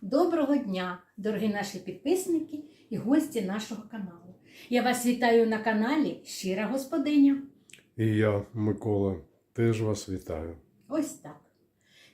Доброго дня, дорогі наші підписники і гості нашого каналу. Я вас вітаю на каналі Щира Господиня. І я, Микола, теж вас вітаю. Ось так.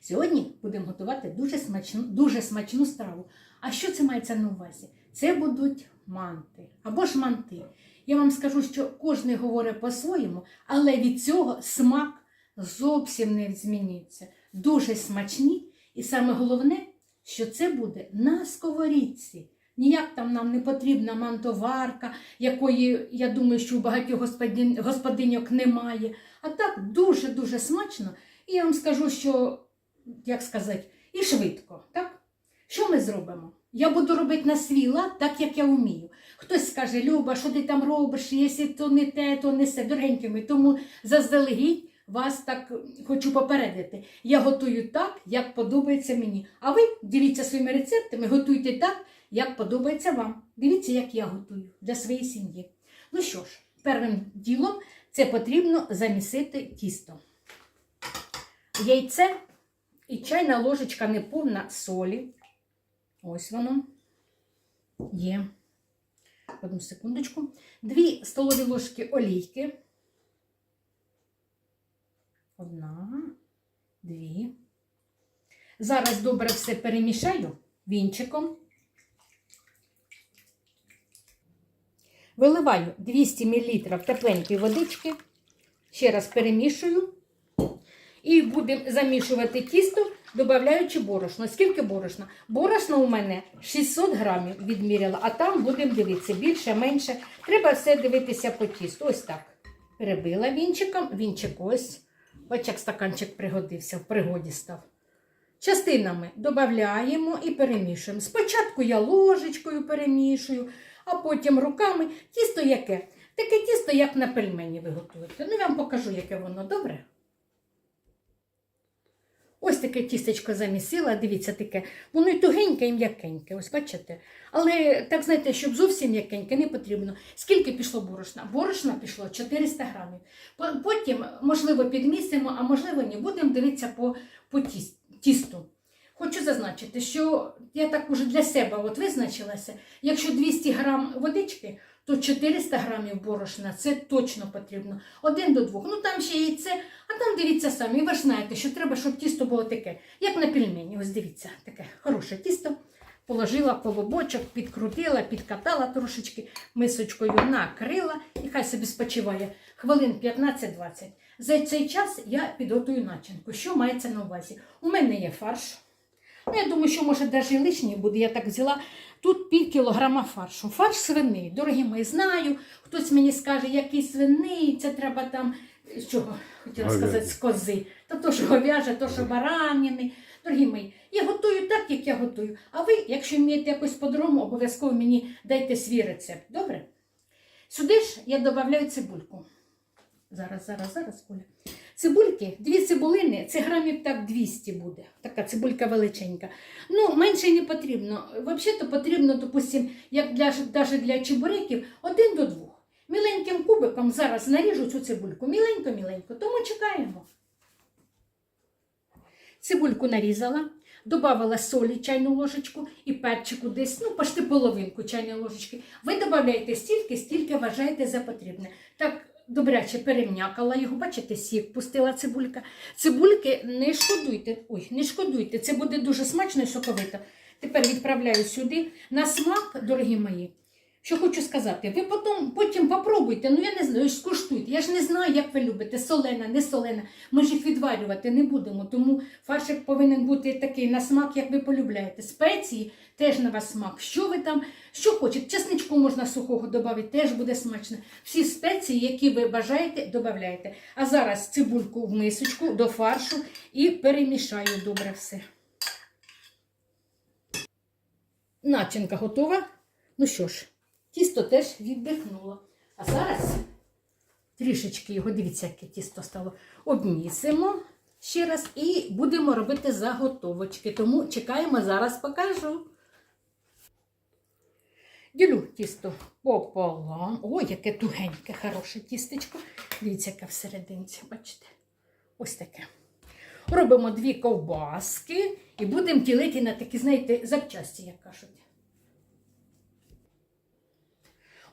Сьогодні будемо готувати дуже смачну, дуже смачну страву. А що це мається на увазі? Це будуть манти або ж манти. Я вам скажу, що кожен говорить по-своєму, але від цього смак зовсім не зміниться. Дуже смачні, і саме головне, що це буде на сковорідці. Ніяк там нам не потрібна мантоварка, якої, я думаю, що у багатьох господин, господиньок немає. А так дуже-дуже смачно. І я вам скажу, що, як сказати, і швидко. Так? Що ми зробимо? Я буду робити на свій лад, так як я вмію. Хтось скаже, Люба, що ти там робиш, якщо то не те, то не все. Дорогенькі мої, тому заздалегідь вас так хочу попередити. Я готую так, як подобається мені. А ви діліться своїми рецептами, готуйте так, як подобається вам. Дивіться, як я готую для своєї сім'ї. Ну що ж, першим ділом це потрібно замісити тісто. Яйце і чайна ложечка неповна солі. Ось воно є. Одну секундочку. Дві столові ложки олійки. Одна, дві. Зараз добре все перемішаю вінчиком. Виливаю 200 мл тепленької водички. Ще раз перемішую. І будемо замішувати тісто, додаючи борошно. Скільки борошна? Борошна у мене 600 грамів відміряла, а там будемо дивитися більше, менше. Треба все дивитися по тісту. Ось так. Перебила вінчиком, вінчик ось. Бач, як стаканчик пригодився, в пригоді став. Частинами додаємо і перемішуємо. Спочатку я ложечкою перемішую, а потім руками. Тісто яке? Таке тісто, як на пельмені ви готуєте. Ну, я вам покажу, яке воно добре. Ось таке тістечко замісила, дивіться таке. Воно і тугеньке, і м'якеньке, ось бачите. Але так знаєте, щоб зовсім м'якеньке, не потрібно. Скільки пішло борошна? Борошна пішло 400 грамів. Потім, можливо, підмісимо, а можливо, ні. Будемо дивитися по, по тісту. Хочу зазначити, що я так уже для себе от визначилася, якщо 200 грам водички, то 400 грамів борошна це точно потрібно. Один до двох. Ну там ще яйце, а там дивіться самі. Ви ж знаєте, що треба, щоб тісто було таке, як на пельмені. Ось дивіться, таке хороше тісто. Положила колобочок, підкрутила, підкатала трошечки, мисочкою накрила і хай собі спочиває хвилин 15-20. За цей час я підготую начинку. Що мається на увазі? У мене є фарш. Ну, я думаю, що може навіть лишній буде. Я так взяла. Тут пів кілограма фаршу. Фарш свиний. Дорогі мої, знаю. Хтось мені скаже, який свиний, це треба там, з чого хотіла сказати, з кози. То то, що говяже, то, що баранини. Дорогі мої, я готую так, як я готую. А ви, якщо вмієте якось по-другому, обов'язково мені дайте свій рецепт. Добре? Сюди ж я додаю цибульку. Зараз, зараз, зараз, Оля. Цибульки, дві цибулини, це грамів так 200 буде. Така цибулька величенька. Ну, менше не потрібно. Взагалі-то потрібно, допустим, як для, навіть для чебуреків, один до двох. Міленьким кубиком зараз наріжу цю цибульку. Міленько-міленько, тому чекаємо. Цибульку нарізала, додавала солі чайну ложечку і перчику десь, ну, почти половинку чайної ложечки. Ви додаєте стільки, стільки вважаєте за потрібне. Так добряче перем'якала його, бачите, сік пустила цибулька. Цибульки не шкодуйте. Ой, не шкодуйте, це буде дуже смачно і соковито. Тепер відправляю сюди на смак, дорогі мої. Що хочу сказати, ви потім, потім попробуйте, ну я не знаю, скуштуйте. Я ж не знаю, як ви любите, солена, не солена. Ми ж їх відварювати не будемо, тому фаршик повинен бути такий на смак, як ви полюбляєте. Спеції теж на вас смак. Що ви там, що хочете, чесничку можна сухого додати, теж буде смачно. Всі спеції, які ви бажаєте, додаєте. А зараз цибульку в мисочку до фаршу і перемішаю добре все. Начинка готова. Ну що ж, тісто теж віддихнуло. А зараз трішечки його, дивіться, яке тісто стало. Обмісимо ще раз і будемо робити заготовочки. Тому чекаємо, зараз покажу. Ділю тісто пополам. Ой, яке тугеньке, хороше тістечко. Дивіться, яке всерединці, бачите? Ось таке. робимо дві ковбаски і будемо ділити на такі, знаєте, запчасті, як кажуть.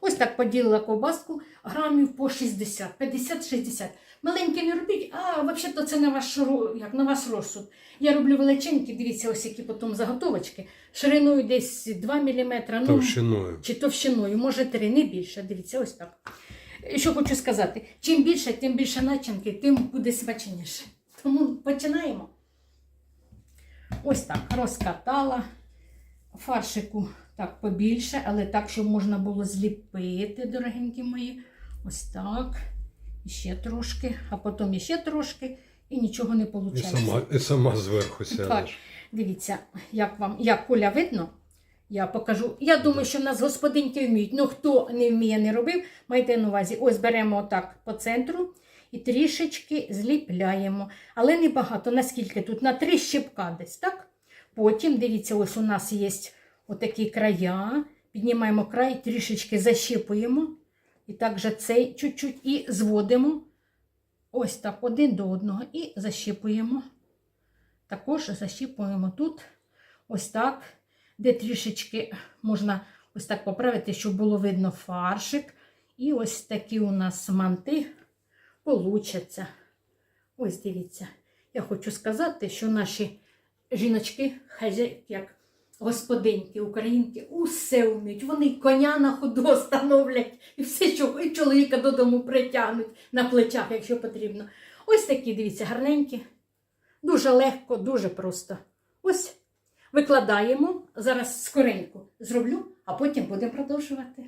Ось так поділила ковбаску грамів по 60, 50-60. Маленькі не робіть, а взагалі це на ваш, як, на ваш розсуд. Я роблю величенькі, дивіться, ось які потім заготовочки. Шириною десь 2 мм. Ну, Товщиною. чи товщиною, може три, не більше. Дивіться, ось так. Що хочу сказати, чим більше, тим більше начинки, тим буде смачніше. Тому починаємо. Ось так, розкатала фаршику так побільше, але так, щоб можна було зліпити, дорогенькі мої. Ось так. І ще трошки, а потім іще трошки, і нічого не І сама, і сама зверху Так, дивіться, як вам, як куля видно, я покажу. Я думаю, що в нас господинки вміють. Ну, хто не вміє, не робив, майте на увазі. Ось беремо отак по центру і трішечки зліпляємо. Але не багато, наскільки тут? На три щепка десь, так? Потім, дивіться, ось у нас є отакі края. Піднімаємо край, трішечки защіпуємо. І так же цей чуть-чуть і зводимо. Ось так, один до одного і защіпуємо. Також защіпуємо тут, ось так, де трішечки можна ось так поправити, щоб було видно фаршик. І ось такі у нас манти получаться. Ось дивіться. Я хочу сказати, що наші жіночки, як господинки, українки, усе вміють. Вони коня на ходу становлять і все, що і чоловіка додому притягнуть на плечах, якщо потрібно. Ось такі, дивіться, гарненькі. Дуже легко, дуже просто. Ось викладаємо. Зараз скоренько зроблю, а потім будемо продовжувати.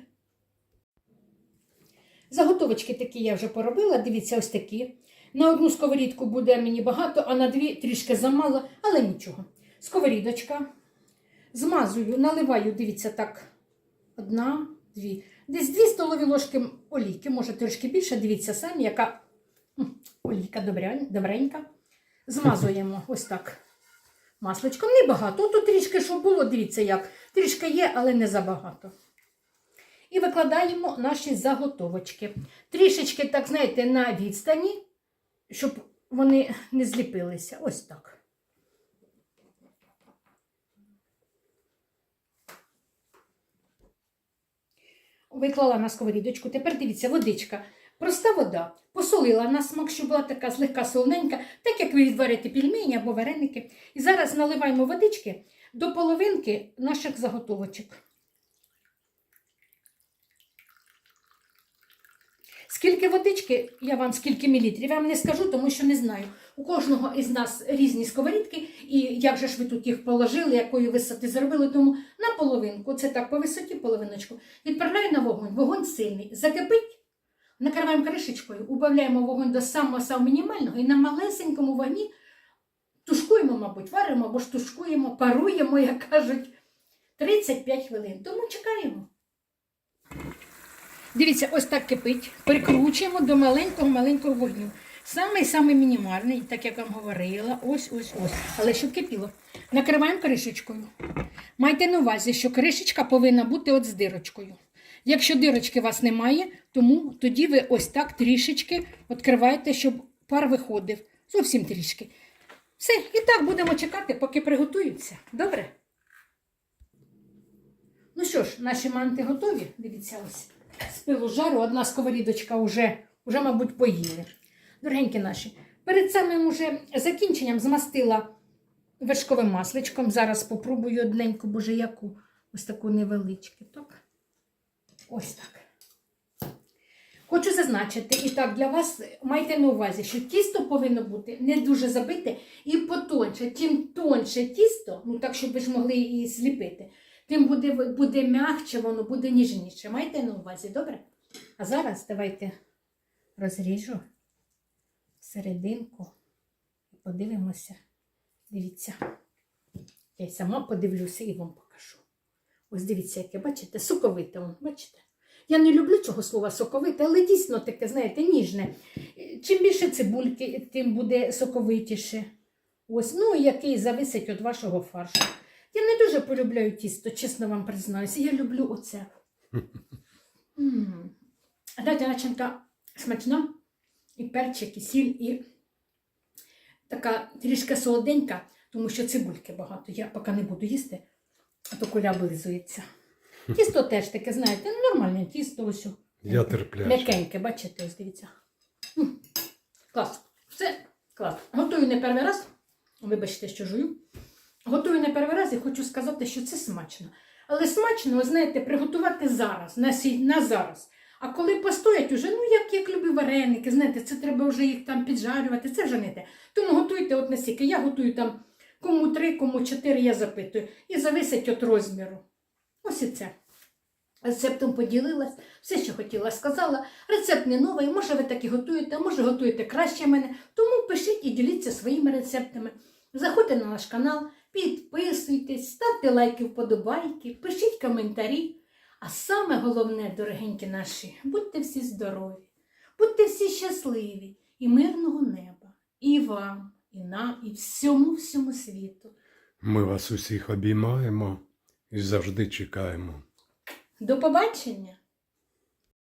Заготовочки такі я вже поробила. Дивіться, ось такі. На одну сковорідку буде мені багато, а на дві трішки замало, але нічого. Сковорідочка. Змазую, наливаю, дивіться, так. Одна, дві. Десь дві столові ложки олійки, може трішки більше. Дивіться самі, яка олійка добренька. Змазуємо ось так. Масличком небагато. Тут трішки, щоб було, дивіться як. Трішки є, але не забагато. І викладаємо наші заготовочки. Трішечки, так знаєте, на відстані, щоб вони не зліпилися. Ось так. Виклала на сковорідочку. Тепер дивіться, водичка. Проста вода. Посолила на смак, щоб була така злегка солоненька, так як ви відварите пельмені або вареники. І зараз наливаємо водички до половинки наших заготовочок. Скільки водички, я вам скільки мілітрів, я вам не скажу, тому що не знаю. У кожного із нас різні сковорідки, і як же ж ви тут їх положили, якої висоти зробили, тому на половинку, це так по висоті половиночку, відправляю на вогонь. Вогонь сильний. Закипить, накриваємо кришечкою, убавляємо вогонь до самого самого мінімального і на малесенькому вогні тушкуємо, мабуть, варимо або ж тушкуємо, паруємо, як кажуть, 35 хвилин. Тому чекаємо. Дивіться, ось так кипить. Прикручуємо до маленького-маленького вогню. Самий самий мінімальний, так як вам говорила, ось ось ось. Але щоб кипіло. Накриваємо кришечкою. Майте на увазі, що кришечка повинна бути от з дирочкою. Якщо дирочки у вас немає, тому тоді ви ось так трішечки відкриваєте, щоб пар виходив. Зовсім трішки. Все, і так будемо чекати, поки приготуються. Добре? Ну що ж, наші манти готові. Дивіться ось. З пилу жару одна сковорідочка вже, вже, мабуть, поїли. Дорогенькі наші, перед самим уже закінченням змастила вершковим масличком. Зараз попробую одненьку, боже, яку. Ось таку невеличку. Так? Ось так. Хочу зазначити, і так для вас майте на увазі, що тісто повинно бути не дуже забите і потонше. Чим тонше тісто, ну так, щоб ви ж могли її зліпити, тим буде, буде м'якче, воно буде ніжніше. Майте на увазі, добре? А зараз давайте розріжу серединку і подивимося. Дивіться. Я сама подивлюся і вам покажу. Ось дивіться, яке, бачите, соковите, он, бачите? Я не люблю цього слова соковите, але дійсно таке, знаєте, ніжне. Чим більше цибульки, тим буде соковитіше. Ось, ну, який зависить від вашого фаршу. Я не дуже полюбляю тісто, чесно вам признаюся. Я люблю оце. Дайте начинка смачна, і перчик, і сіль, і така трішки солоденька, тому що цибульки багато. Я поки не буду їсти, а то куля облизується. Тісто теж таке, знаєте, ну, нормальне тісто ось. Я терплячий. М'якеньке, бачите, ось дивіться. М, Клас. Все клас. Готую не перший раз. Вибачте, що жую. Готую не перший раз і хочу сказати, що це смачно. Але смачно, ви знаєте, приготувати зараз, на, сі- на зараз. А коли постоять уже, ну як, як любі вареники, знаєте, це треба вже їх там піджарювати, це вже не те. Тому готуйте от настільки. Я готую там кому три, кому чотири, я запитую. І зависить від розміру. Ось і це. Рецептом поділилась, все, що хотіла, сказала. Рецепт не новий, може ви так і готуєте, може готуєте краще мене. Тому пишіть і діліться своїми рецептами. Заходьте на наш канал, підписуйтесь, ставте лайки, вподобайки, пишіть коментарі. А саме головне, дорогенькі наші, будьте всі здорові, будьте всі щасливі і мирного неба. І вам, і нам, і всьому всьому світу. Ми вас усіх обіймаємо і завжди чекаємо. До побачення!